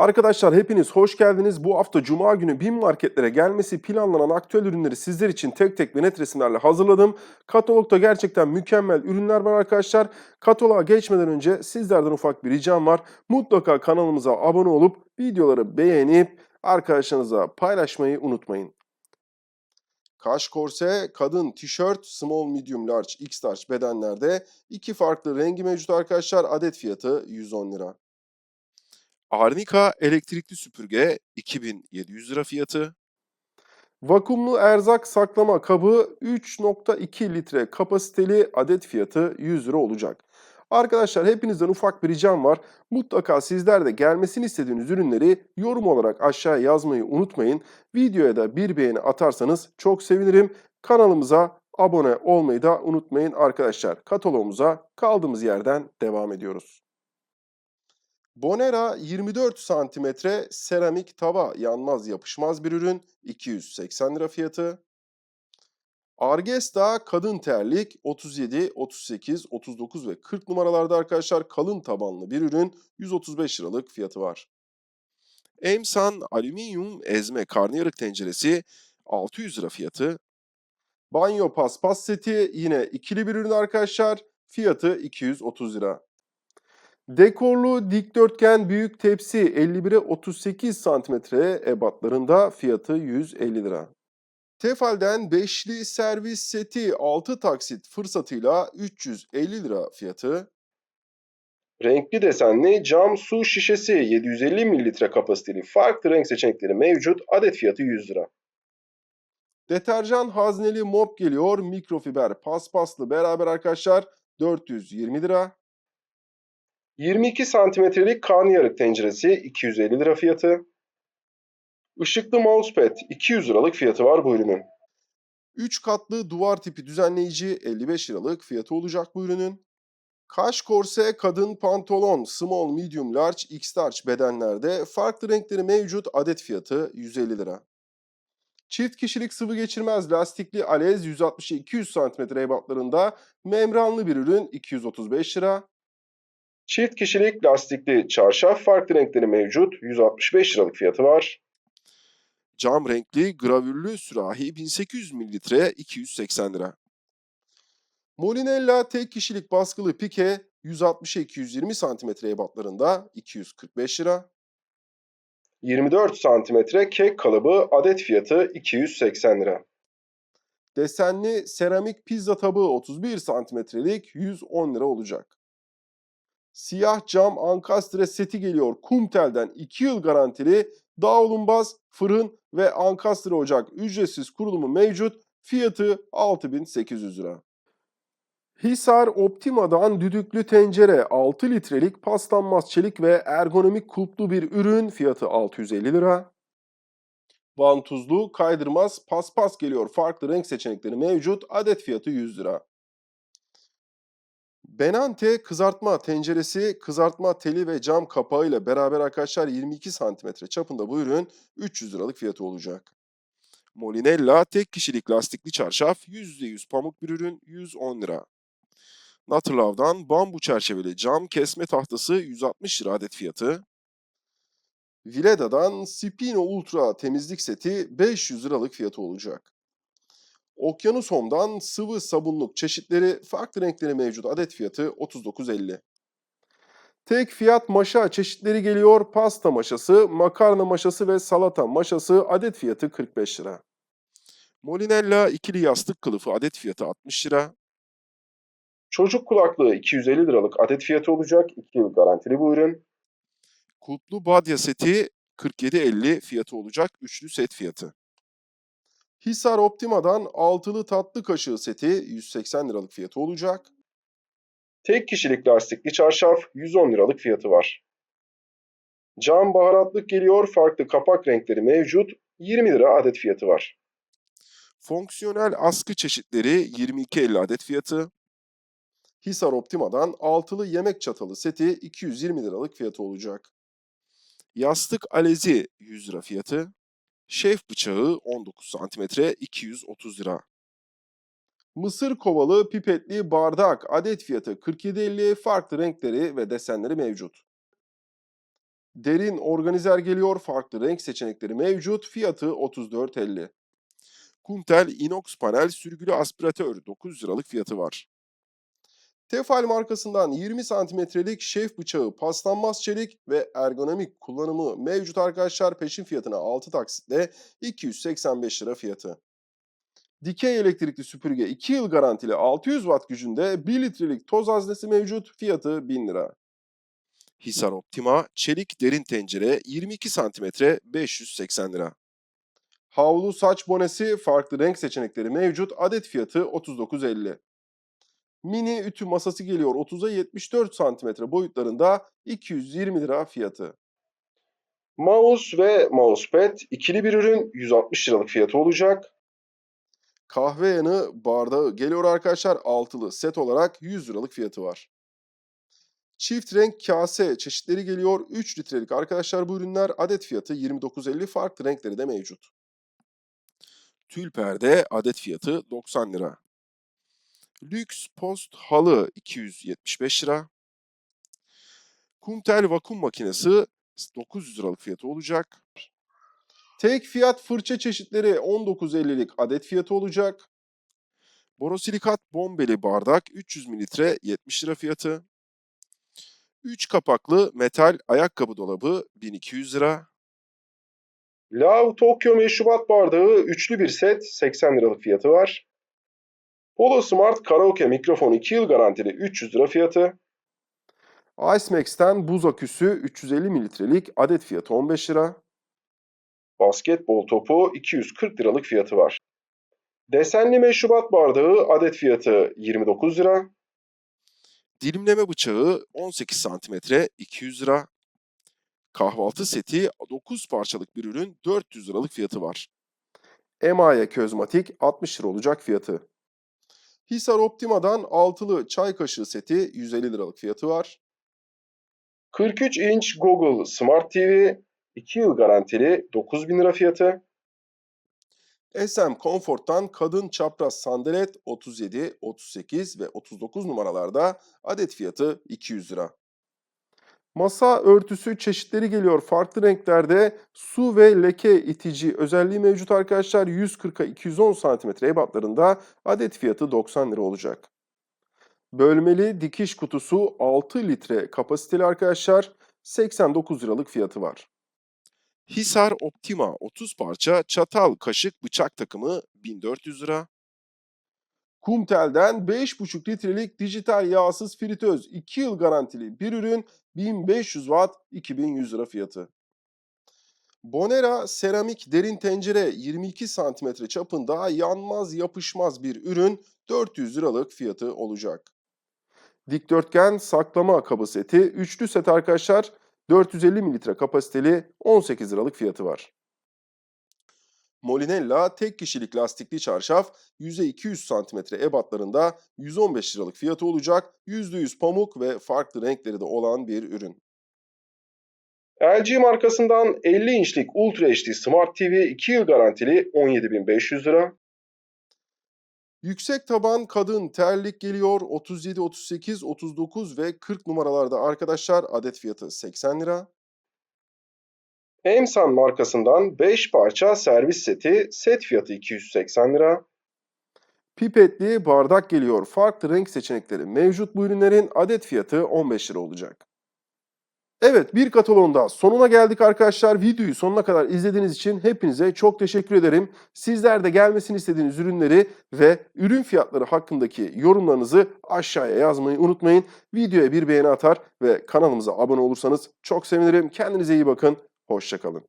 Arkadaşlar hepiniz hoş geldiniz. Bu hafta Cuma günü BİM marketlere gelmesi planlanan aktüel ürünleri sizler için tek tek ve net resimlerle hazırladım. Katalogda gerçekten mükemmel ürünler var arkadaşlar. Kataloğa geçmeden önce sizlerden ufak bir ricam var. Mutlaka kanalımıza abone olup videoları beğenip arkadaşlarınıza paylaşmayı unutmayın. Kaş korse, kadın tişört, small, medium, large, x large bedenlerde iki farklı rengi mevcut arkadaşlar. Adet fiyatı 110 lira. Arnika elektrikli süpürge 2700 lira fiyatı. Vakumlu erzak saklama kabı 3.2 litre kapasiteli adet fiyatı 100 lira olacak. Arkadaşlar hepinizden ufak bir ricam var. Mutlaka sizler de gelmesini istediğiniz ürünleri yorum olarak aşağıya yazmayı unutmayın. Videoya da bir beğeni atarsanız çok sevinirim. Kanalımıza abone olmayı da unutmayın arkadaşlar. Katalogumuza kaldığımız yerden devam ediyoruz. Bonera 24 santimetre seramik tava yanmaz yapışmaz bir ürün 280 lira fiyatı. Argesta kadın terlik 37, 38, 39 ve 40 numaralarda arkadaşlar kalın tabanlı bir ürün 135 liralık fiyatı var. Emsan alüminyum ezme karnıyarık tenceresi 600 lira fiyatı. Banyo paspas seti yine ikili bir ürün arkadaşlar fiyatı 230 lira. Dekorlu dikdörtgen büyük tepsi 51'e 38 santimetre ebatlarında fiyatı 150 lira. Tefal'den beşli servis seti 6 taksit fırsatıyla 350 lira fiyatı. Renkli desenli cam su şişesi 750 mililitre kapasiteli farklı renk seçenekleri mevcut. Adet fiyatı 100 lira. Deterjan hazneli mop geliyor. Mikrofiber paspaslı beraber arkadaşlar 420 lira. 22 santimetrelik karnıyarık tenceresi 250 lira fiyatı. Işıklı mousepad 200 liralık fiyatı var bu ürünün. 3 katlı duvar tipi düzenleyici 55 liralık fiyatı olacak bu ürünün. Kaş korse kadın pantolon small, medium, large, x large bedenlerde farklı renkleri mevcut adet fiyatı 150 lira. Çift kişilik sıvı geçirmez lastikli alez 160-200 cm ebatlarında membranlı bir ürün 235 lira. Çift kişilik lastikli çarşaf farklı renkleri mevcut 165 liralık fiyatı var. Cam renkli gravürlü sürahi 1800 mililitre 280 lira. Molinella tek kişilik baskılı pike 160'a 220 santimetre ebatlarında 245 lira. 24 santimetre kek kalıbı adet fiyatı 280 lira. Desenli seramik pizza tabağı 31 santimetrelik 110 lira olacak. Siyah cam ankastre seti geliyor. Kumtel'den 2 yıl garantili dağılımbaz fırın ve ankastre ocak ücretsiz kurulumu mevcut. Fiyatı 6800 lira. Hisar Optima'dan düdüklü tencere 6 litrelik paslanmaz çelik ve ergonomik kulplu bir ürün fiyatı 650 lira. Vantuzlu kaydırmaz paspas geliyor. Farklı renk seçenekleri mevcut. Adet fiyatı 100 lira. Benante kızartma tenceresi, kızartma teli ve cam kapağı ile beraber arkadaşlar 22 santimetre çapında bu ürün 300 liralık fiyatı olacak. Molinella tek kişilik lastikli çarşaf %100 pamuk bir ürün 110 lira. Natırlav'dan bambu çerçeveli cam kesme tahtası 160 lira adet fiyatı. Vileda'dan Spino Ultra temizlik seti 500 liralık fiyatı olacak. Okyanus Home'dan sıvı sabunluk çeşitleri farklı renkleri mevcut adet fiyatı 39.50. Tek fiyat maşa çeşitleri geliyor. Pasta maşası, makarna maşası ve salata maşası adet fiyatı 45 lira. Molinella ikili yastık kılıfı adet fiyatı 60 lira. Çocuk kulaklığı 250 liralık adet fiyatı olacak. 2 yıl garantili bu ürün. Kutlu badya seti 47.50 fiyatı olacak. Üçlü set fiyatı. Hisar Optima'dan altılı tatlı kaşığı seti 180 liralık fiyatı olacak. Tek kişilik lastikli çarşaf 110 liralık fiyatı var. Cam baharatlık geliyor. Farklı kapak renkleri mevcut. 20 lira adet fiyatı var. Fonksiyonel askı çeşitleri 22.50 adet fiyatı. Hisar Optima'dan altılı yemek çatalı seti 220 liralık fiyatı olacak. Yastık alezi 100 lira fiyatı. Şef bıçağı 19 cm 230 lira. Mısır kovalı pipetli bardak adet fiyatı 47.50 farklı renkleri ve desenleri mevcut. Derin organizer geliyor. Farklı renk seçenekleri mevcut. Fiyatı 34.50. Kuntel inox panel sürgülü aspiratör 900 liralık fiyatı var. Tefal markasından 20 santimetrelik şef bıçağı paslanmaz çelik ve ergonomik kullanımı mevcut arkadaşlar. Peşin fiyatına 6 taksitle 285 lira fiyatı. Dikey elektrikli süpürge 2 yıl garantili 600 watt gücünde 1 litrelik toz haznesi mevcut. Fiyatı 1000 lira. Hisar Optima çelik derin tencere 22 santimetre 580 lira. Havlu saç bonesi farklı renk seçenekleri mevcut. Adet fiyatı 39.50. Mini ütü masası geliyor 30'a 74 santimetre boyutlarında 220 lira fiyatı. Mouse ve mousepad ikili bir ürün 160 liralık fiyatı olacak. Kahve yanı bardağı geliyor arkadaşlar altılı set olarak 100 liralık fiyatı var. Çift renk kase çeşitleri geliyor 3 litrelik arkadaşlar bu ürünler adet fiyatı 29.50 farklı renkleri de mevcut. Tül perde adet fiyatı 90 lira. Lüks post halı 275 lira. Kuntel vakum makinesi 900 liralık fiyatı olacak. Tek fiyat fırça çeşitleri 19.50'lik adet fiyatı olacak. Borosilikat bombeli bardak 300 mililitre 70 lira fiyatı. 3 kapaklı metal ayakkabı dolabı 1200 lira. Lav Tokyo meşrubat bardağı üçlü bir set 80 liralık fiyatı var. Polo Smart Karaoke mikrofon 2 yıl garantili 300 lira fiyatı. IceMax'ten buz aküsü 350 mililitrelik adet fiyatı 15 lira. Basketbol topu 240 liralık fiyatı var. Desenli meşrubat bardağı adet fiyatı 29 lira. Dilimleme bıçağı 18 santimetre 200 lira. Kahvaltı seti 9 parçalık bir ürün 400 liralık fiyatı var. Emaye közmatik 60 lira olacak fiyatı. Hisar Optima'dan altılı çay kaşığı seti 150 liralık fiyatı var. 43 inç Google Smart TV 2 yıl garantili 9000 lira fiyatı. SM Comfort'tan kadın çapraz sandalet 37, 38 ve 39 numaralarda adet fiyatı 200 lira. Masa örtüsü çeşitleri geliyor farklı renklerde. Su ve leke itici özelliği mevcut arkadaşlar. 140'a 210 cm ebatlarında adet fiyatı 90 lira olacak. Bölmeli dikiş kutusu 6 litre kapasiteli arkadaşlar. 89 liralık fiyatı var. Hisar Optima 30 parça çatal, kaşık, bıçak takımı 1400 lira. Kumtel'den 5,5 litrelik dijital yağsız fritöz 2 yıl garantili bir ürün 1500 watt 2100 lira fiyatı. Bonera seramik derin tencere 22 santimetre çapında yanmaz yapışmaz bir ürün 400 liralık fiyatı olacak. Dikdörtgen saklama kabı seti üçlü set arkadaşlar 450 mililitre kapasiteli 18 liralık fiyatı var. Molinella tek kişilik lastikli çarşaf yüzey 200 cm ebatlarında 115 liralık fiyatı olacak. %100 pamuk ve farklı renkleri de olan bir ürün. LG markasından 50 inçlik Ultra HD Smart TV 2 yıl garantili 17.500 lira. Yüksek taban kadın terlik geliyor 37, 38, 39 ve 40 numaralarda arkadaşlar adet fiyatı 80 lira. Emsan markasından 5 parça servis seti set fiyatı 280 lira. Pipetli bardak geliyor. Farklı renk seçenekleri mevcut bu ürünlerin adet fiyatı 15 lira olacak. Evet bir kataloğun daha sonuna geldik arkadaşlar. Videoyu sonuna kadar izlediğiniz için hepinize çok teşekkür ederim. Sizler de gelmesini istediğiniz ürünleri ve ürün fiyatları hakkındaki yorumlarınızı aşağıya yazmayı unutmayın. Videoya bir beğeni atar ve kanalımıza abone olursanız çok sevinirim. Kendinize iyi bakın. Hoşçakalın.